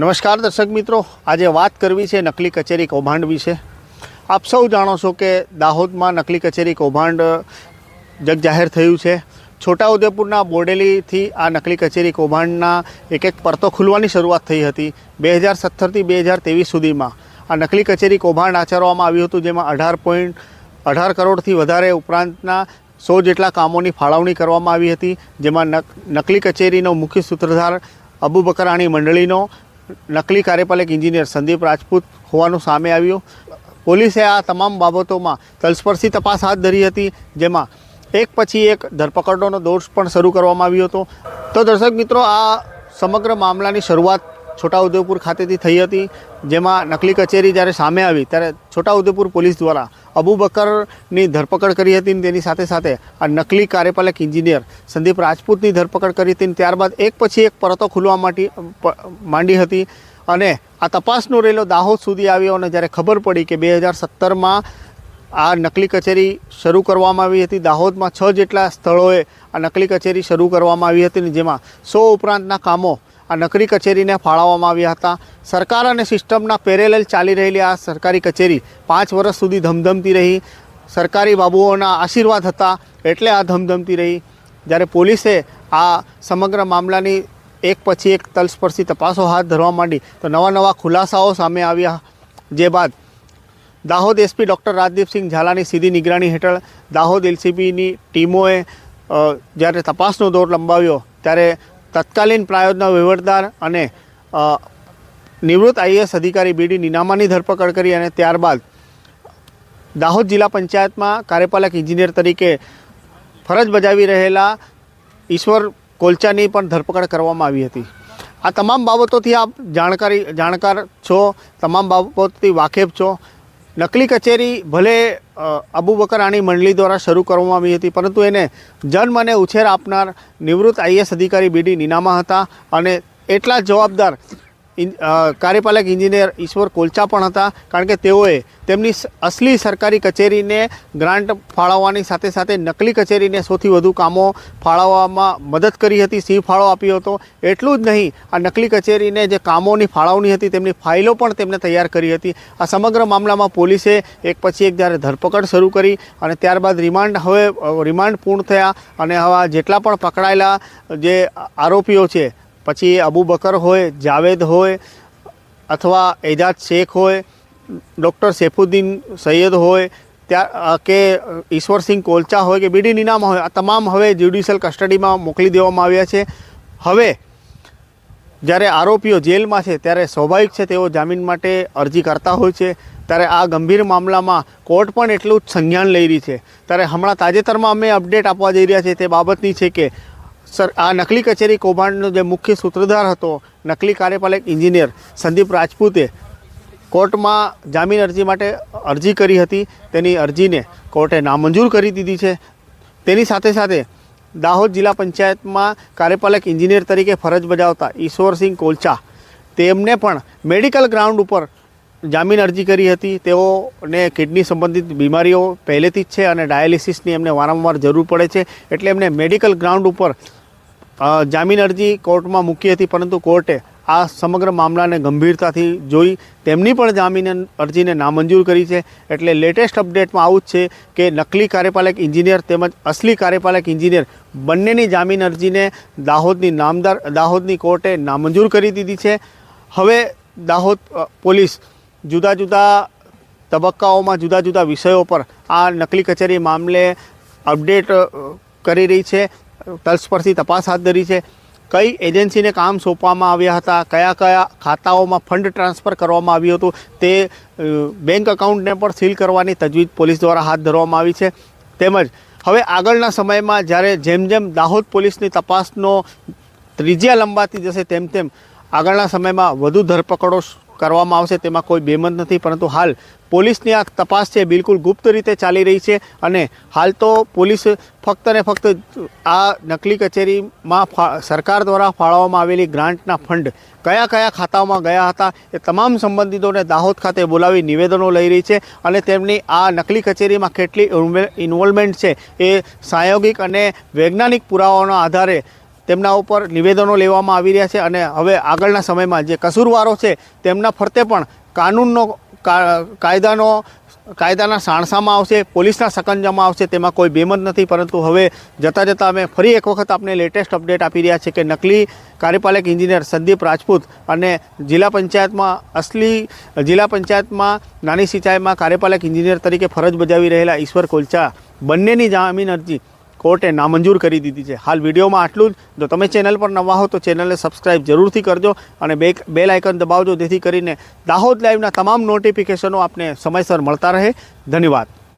નમસ્કાર દર્શક મિત્રો. આજે વાત કરવી છે નકલી કચેરી કૌભાંડ વિશે. આપ સૌ જાણો છો કે દાહોદમાં નકલી કચેરી કૌભાંડ જગજાહેર થયું છે. છોટાઉદેપુરના બોડેલીથી આ નકલી કચેરી કૌભાંડના એક એક પરતો ખુલવાની શરૂઆત થઈ હતી. બે હજાર સત્તરથી બે હજાર ત્રેવીસ સુધીમાં આ નકલી કચેરી કૌભાંડ આચરવામાં આવ્યું હતું, જેમાં અઢાર પોઈન્ટ, અઢાર કરોડથી વધારે ઉપરાંતના સો જેટલા કામોની ફાળવણી કરવામાં આવી હતી, જેમાં નક, નકલી કચેરીનો મુખ્ય સૂત્રધાર અબુ બકરાણી મંડળીનો નકલી કાર્યપાલક એન્જિનિયર સંદીપ રાજપૂત હોવાનું સામે આવ્યું. પોલીસે આ તમામ બાબતોમાં તલસ્પર્શી તપાસ હાથ ધરી હતી, જેમાં એક પછી એક ધરપકડોનો દોષ પણ શરૂ કરવામાં આવ્યો હતો. તો દર્શક મિત્રો, આ સમગ્ર મામલાની શરૂઆત છોટાઉદેપુર ખાતેથી થઈ હતી, જેમાં નકલી કચેરી જ્યારે સામે આવી, ત્યારે છોટાઉદેપુર પોલીસ દ્વારા અબુ બકરની ધરપકડ કરી હતી તેની સાથે સાથે આ નકલી કાર્યપાલક એન્જિનિયર સંદીપ રાજપૂતની ધરપકડ કરી હતી ત્યારબાદ એક પછી એક પરતો ખુલવા માટે માંડી હતી. અને આ તપાસનો રેલો દાહોદ સુધી આવ્યો અને જ્યારે ખબર પડી કે બે હજાર સત્તરમાં આ નકલી કચેરી શરૂ કરવામાં આવી હતી, દાહોદમાં છ જેટલા સ્થળોએ આ નકલી કચેરી શરૂ કરવામાં આવી હતી જેમાં સો ઉપરાંતના કામો આ નકરી કચેરીને ફાળવવામાં આવ્યા હતા. સરકાર અને સિસ્ટમના પેરેલલ ચાલી રહેલી આ સરકારી કચેરી પાંચ વર્ષ સુધી ધમધમતી રહી. સરકારી બાબુઓના આશીર્વાદ હતા એટલે આ ધમધમતી રહી. જ્યારે પોલીસે આ સમગ્ર મામલાની એક પછી એક તલસ્પર્શી તપાસો હાથ ધરવા માંડી, તો નવા નવા ખુલાસાઓ સામે આવ્યા. જે બાદ દાહોદ એસપી ડૉક્ટર રાજદીપસિંહ ઝાલાની સીધી નિગરાણી હેઠળ દાહોદ એલસીબીની ટીમોએ જ્યારે તપાસનો દોર લંબાવ્યો, ત્યારે તત્કાલીન પ્રાયોજના વહીવટદાર અને નિવૃત્ત આઈએસ અધિકારી બીડી નીનામાની ધરપકડ કરી અને ત્યારબાદ દાહોદ જિલ્લા પંચાયતમાં કાર્યપાલક એન્જિનિયર તરીકે ફરજ બજાવી રહેલા ઈશ્વર કોલચાની પણ ધરપકડ કરવામાં આવી હતી. આ તમામ બાબતોથી આપ જાણકારી, જાણકાર છો, તમામ બાબતોથી વાકેફ છો. નકલી કચેરી ભલે અબુ બકરાણી મંડળી દ્વારા શરૂ કરવામાં આવી હતી, પરંતુ એને જન્મ અને ઉછેર આપનાર નિવૃત્ત આઈએસ અધિકારી બીડી નીનામા હતા અને એટલા જવાબદાર કાર્યપાલક ઇન્જિનિયર ઈશ્વર કોલચા પણ હતા, કારણ કે તેઓએ તેમની અસલી સરકારી કચેરીને ગ્રાન્ટ ફાળવવાની સાથે સાથે નકલી કચેરીને સૌથી વધુ કામો ફાળવવામાં મદદ કરી હતી સિંહ ફાળો આપ્યો હતો. એટલું જ નહીં, આ નકલી કચેરીને જે કામોની ફાળવણી હતી, તેમની ફાઇલો પણ તેમને તૈયાર કરી હતી. આ સમગ્ર મામલામાં પોલીસે એક પછી એક જ્યારે ધરપકડ શરૂ કરી અને ત્યારબાદ રિમાન્ડ હવે રિમાન્ડ પૂર્ણ થયા અને હવે જેટલા પણ પકડાયેલા જે આરોપીઓ છે પછી અબુ બકર હોય, જાવેદ હોય, અથવા એજાજ શેખ હોય, ડૉક્ટર સૈફુદ્દીન સૈયદ હોય, ત્યાં કે ઈશ્વરસિંહ કોલચા હોય કે બીડી નીનામા હોય, આ તમામ હવે જ્યુડિશિયલ કસ્ટડીમાં મોકલી દેવામાં આવ્યા છે. હવે, જ્યારે આરોપીઓ જેલમાં છે, ત્યારે સ્વાભાવિક છે તેઓ જામીન માટે અરજી કરતા હોય છે. ત્યારે આ ગંભીર મામલામાં કોર્ટ પણ એટલું જ સંજ્ઞાન લઈ રહી છે. ત્યારે હમણાં તાજેતરમાં અમે અપડેટ આપવા જઈ રહ્યા છીએ તે બાબતની છે કે સર, આ નકલી કચેરી કૌભાંડનો જે મુખ્ય સૂત્રધાર હતો, નકલી કાર્યપાલક એન્જિનિયર સંદીપ રાજપૂતે કોર્ટમાં જામીન અરજી માટે અરજી કરી હતી. તેની અરજીને કોર્ટે નામંજૂર કરી દીધી છે. તેની સાથે સાથે દાહોદ જિલ્લા પંચાયતમાં કાર્યપાલક એન્જિનિયર તરીકે ફરજ બજાવતા ઈશ્વરસિંહ કોલચા તેમને પણ મેડિકલ ગ્રાઉન્ડ ઉપર જામીન અરજી કરી હતી. તેઓને કિડની સંબંધિત બીમારીઓ પહેલેથી જ છે અને ડાયાલિસિસની એમને વારંવાર જરૂર પડે છે. એટલે એમને મેડિકલ ગ્રાઉન્ડ ઉપર જામીન અરજી કોર્ટમાં મૂકી હતી. પરંતુ કોર્ટે આ સમગ્ર મામલાને ગંભીરતાથી જોઈ તેમની પણ જામીન અરજીને નામંજૂર કરી છે. એટલે લેટેસ્ટ અપડેટમાં આવું જ છે કે નકલી કાર્યપાલક એન્જિનિયર તેમજ અસલી કાર્યપાલક એન્જિનિયર બંનેની જામીન અરજીને દાહોદની નામદાર, દાહોદની કોર્ટે નામંજૂર કરી દીધી છે. હવે દાહોદ પોલીસ જુદા જુદા તબક્કાઓમાં જુદા જુદા વિષયો પર આ નકલી કચેરી મામલે અપડેટ કરી રહી છે તલસ્પર્શી તપાસ હાથ ધરી છે. કઈ એજન્સીને કામ સોંપવામાં આવ્યા હતા, કયા કયા ખાતાઓમાં ફંડ ટ્રાન્સફર કરવામાં આવ્યું હતું, તે બેંક એકાઉન્ટને પણ સીલ કરવાની તજવીજ પોલીસ દ્વારા હાથ ધરવામાં આવી છે. તેમજ હવે આગળના સમયમાં જ્યારે જેમ જેમ દાહોદ પોલીસની તપાસનો ત્રિજ્યા લંબાતી જશે તેમ તેમ આગળના સમયમાં વધુ ધરપકડો કરવામાં આવશે, તેમાં કોઈ બેમત નથી. પરંતુ હાલ પોલીસની આ તપાસ છે બિલકુલ ગુપ્ત રીતે ચાલી રહી છે અને હાલ તો પોલીસ ફક્ત ને ફક્ત આ નકલી કચેરીમાં સરકાર દ્વારા ફાળવવામાં આવેલી ગ્રાન્ટના ફંડ કયા કયા ખાતાઓમાં ગયા હતા, એ તમામ સંબંધિતોને દાહોદ ખાતે બોલાવી નિવેદનો લઈ રહી છે અને તેમની આ નકલી કચેરીમાં કેટલી ઇન્વોલ્વમેન્ટ છે, એ સાયોગિક અને વૈજ્ઞાનિક પુરાવાઓના આધારે તેમના ઉપર નિવેદનો લેવામાં આવી રહ્યા છે અને હવે આગળના સમયમાં જે કસૂરવારો છે તેમના ફરતે પણ કાનૂનનો કાયદાનો, કાયદાના સાણસામાં આવશે, પોલીસના સકંજામાં આવશે, તેમાં કોઈ બેમત નથી, પરંતુ હવે જતાં જતાં અમે ફરી એક વખત આપને લેટેસ્ટ અપડેટ આપી રહ્યા છે કે નકલી કાર્યપાલક એન્જિનિયર સંદીપ રાજપૂત અને જિલ્લા પંચાયતમાં અસલી, જિલ્લા પંચાયતમાં નાની સિંચાઈમાં કાર્યપાલક એન્જિનિયર તરીકે ફરજ બજાવી રહેલા ઈશ્વર કોલચા બંનેની જામીન અરજી કોર્ટે નામંજૂર કરી દીધી છે. હાલ વિડીયોમાં આટલું જ. જો તમે ચેનલ પર નવા હો તો ચેનલને સબસ્ક્રાઇબ જરૂરથી કરજો અને બે બેલ આઇકન દબાવજો જેથી કરીને દાહોદ લાઈવના તમામ નોટિફિકેશનો આપને સમયસર મળતા રહે. ધન્યવાદ.